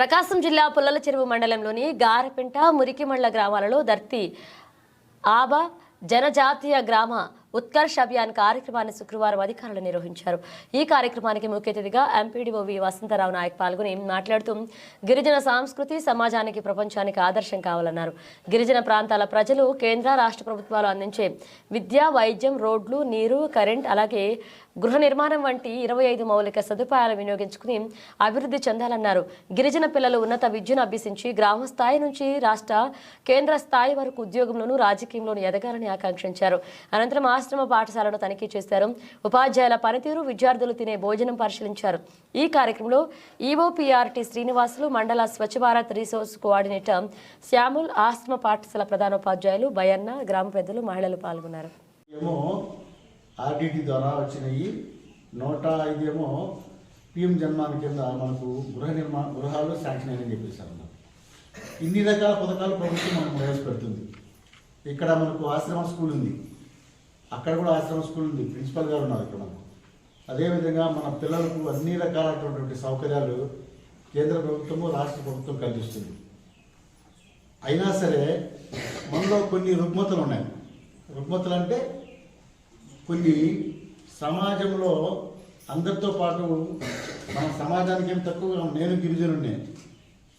ప్రకాశం జిల్లా పుల్లల చెరువు మండలంలోని గారపెంట మురికిమండ్ల గ్రామాలలో దర్తి ఆబా జనజాతీయ గ్రామ ఉత్కర్ష్ అభియాన్ కార్యక్రమాన్ని శుక్రవారం అధికారులు నిర్వహించారు. ఈ కార్యక్రమానికి ముఖ్య అతిథిగా ఎంపీడీఓ వి వసంతరావు నాయక్ పాల్గొని మాట్లాడుతూ గిరిజన సంస్కృతి సమాజానికి ప్రపంచానికి ఆదర్శం కావాలన్నారు. గిరిజన ప్రాంతాల ప్రజలు కేంద్ర రాష్ట్ర ప్రభుత్వాలు అందించే విద్య వైద్యం రోడ్లు నీరు కరెంట్ అలాగే గృహ నిర్మాణం వంటి ఇరవై ఐదు మౌలిక సదుపాయాలు వినియోగించుకుని అభివృద్ధి చెందాలన్నారు. గిరిజన పిల్లలు ఉన్నత విద్యను అభ్యసించి గ్రామ స్థాయి నుంచి రాష్ట్ర కేంద్ర స్థాయి వరకు ఉద్యోగంలోనూ రాజకీయంలోనూ ఎదగాలని ఆకాంక్షించారు. అనంతరం ఆశ్రమ పాఠశాలను తనిఖీ చేశారు. ఉపాధ్యాయుల పనితీరు విద్యార్థులు తినే భోజనం పరిశీలించారు. ఈ కార్యక్రమంలో E O P R T Srinivasulu మండల Swachh Bharat resource coordinator Samuel ఆశ్రమ పాఠశాల ప్రధానోపాధ్యాయులు భయన్న గ్రామ పెద్దలు మహిళలు పాల్గొన్నారు. ఏమో ఆర్డిటి ద్వారా వచ్చినాయి. నూట ఐదు పిఎం జన్మాన్ కింద మనకు గృహ నిర్మాణ గృహాలు శాంక్షన్ అయ్యని చెప్పేశారు. ఇన్ని రకాల పథకాలు ప్రభుత్వం మనకు ప్రవేశపెడుతుంది. ఇక్కడ మనకు ఆశ్రమ స్కూల్ ఉంది. అక్కడ కూడా ఆశ్రమ స్కూల్ ఉంది. ప్రిన్సిపల్ గారు ఉన్నారు ఇక్కడ. మనకు అదేవిధంగా మన పిల్లలకు అన్ని రకాలైనటువంటి సౌకర్యాలు కేంద్ర ప్రభుత్వము రాష్ట్ర ప్రభుత్వం కల్పిస్తుంది. అయినా సరే మనలో కొన్ని రుగ్మతలు ఉన్నాయి. రుగ్మతలు అంటే కొన్ని సమాజంలో అందరితో పాటు మన సమాజానికి ఏం తక్కువ నేను గిరిజనుడినే.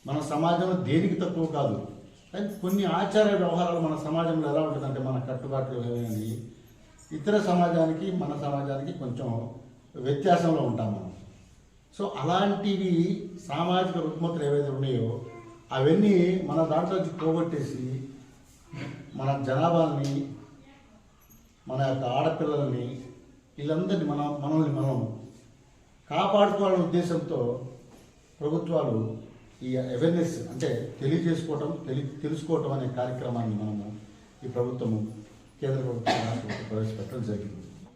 మన సమాజంలో దేనికి తక్కువ కాదు. కానీ కొన్ని ఆచార వ్యవహారాలు మన సమాజంలో ఎలా ఉంటుందంటే మన కట్టుబాట్లు ఏమైనా ఇతర సమాజానికి మన సమాజానికి కొంచెం వ్యత్యాసంలో ఉంటాం మనం. సో అలాంటివి సామాజిక రుగ్మతలు ఏవైతే ఉన్నాయో అవన్నీ మన దాంట్లో పోగొట్టేసి మన జనాభాని మన యొక్క ఆడపిల్లలని వీళ్ళందరినీ మన మనల్ని మనం కాపాడుకోవాలనే ఉద్దేశంతో ప్రభుత్వాలు ఈ అవేర్నెస్ అంటే తెలియజేసుకోవటం తెలి తెలుసుకోవటం అనే కార్యక్రమాన్ని మనము ఈ ప్రభుత్వము కేంద్ర ప్రభుత్వం ప్రవేశపెట్టడం జరిగింది.